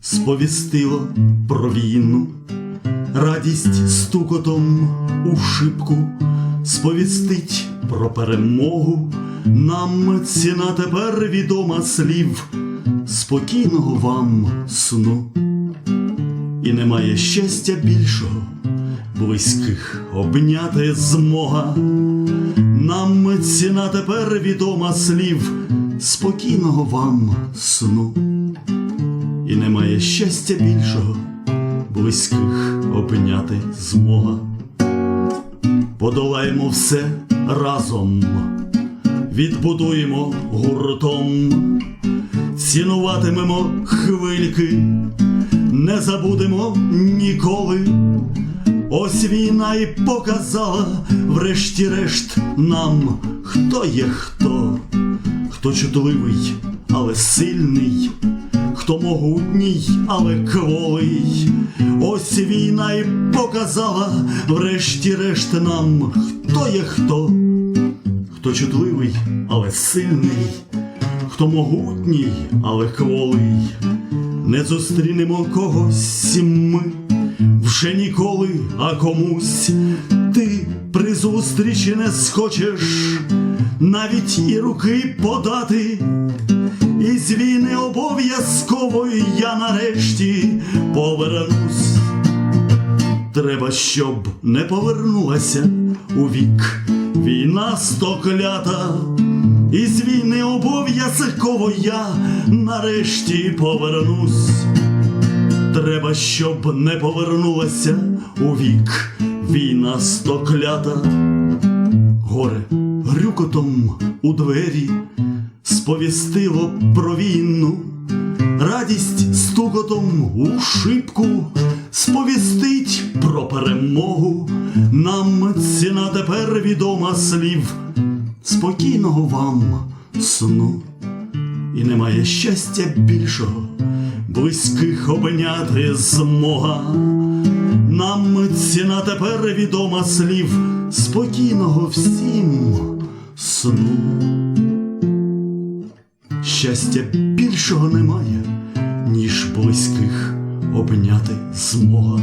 сповістило про війну, радість стукотом у шибку сповістить про перемогу. Нам ціна тепер відома слів, спокійного вам сну. І немає щастя більшого, близьких обняти змога. Нам ціна тепер відома слів, спокійного вам сну. І немає щастя більшого, близьких обняти змога. Подолаємо все разом, відбудуємо гуртом, цінуватимемо хвильки, не забудемо ніколи. Ось війна і показала, врешті-решт, нам, хто є хто, хто чутливий, але сильний, хто могутній, але кволий. Ось війна і показала, врешті-решт, нам, хто є хто, хто чутливий, але сильний, хто могутній, але кволий. Не зустрінемо когось ми. Вже ніколи, а комусь ти при зустрічі не схочеш навіть і руки подати. І з війни обов'язково я нарешті повернусь. Треба, щоб не повернулася у вік війна стоклята. І з війни обов'язково я нарешті повернусь. Треба, щоб не повернулася у вік війна стоклята. Грюкотом у двері сповістило про війну, радість стукотом у шибку сповістить про перемогу. Нам ціна тепер відома слів, спокійного вам сну. І немає щастя більшого, близьких обняти змога. Нам ціна тепер відома слів, спокійного всім сну, щастя більшого немає, ніж близьких обняти змога.